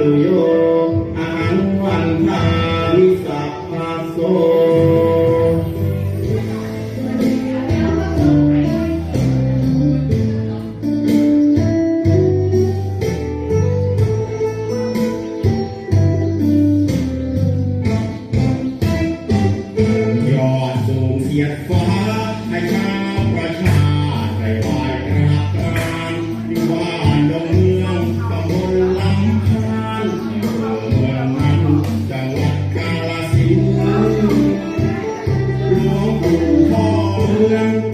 tự do an hoàn thành learn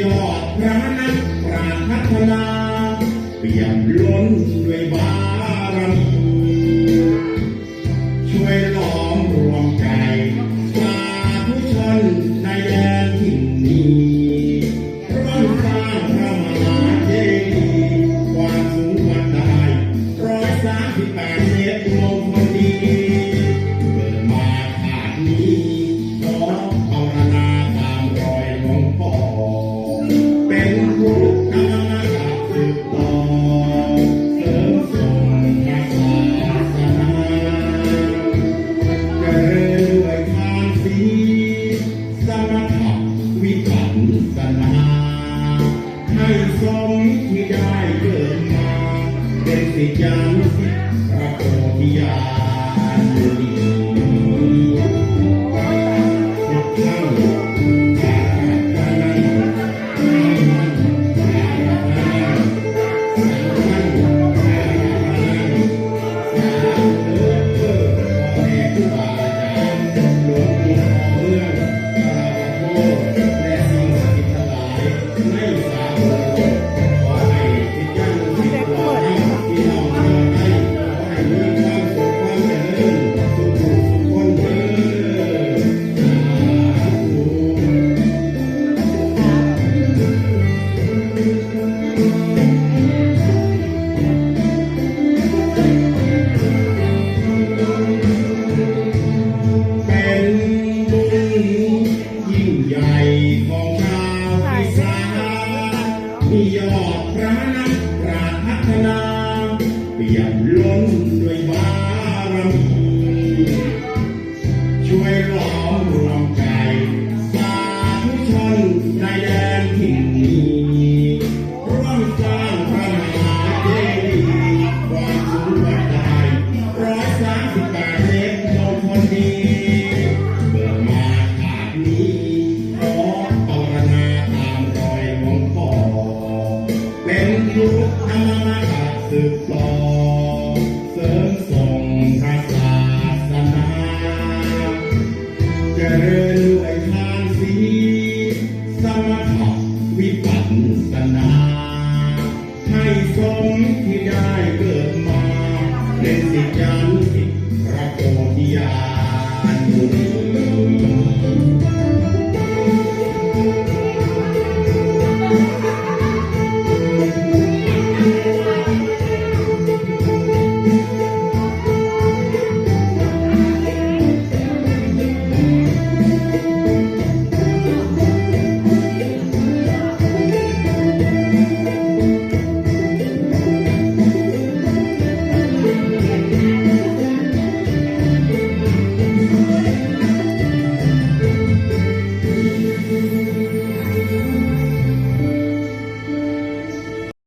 ยอดพระนักปราชญ์พัฒนาเปี่ยมล้นด้วยบารมีช่วยล้อมรวมใจ They we are you got.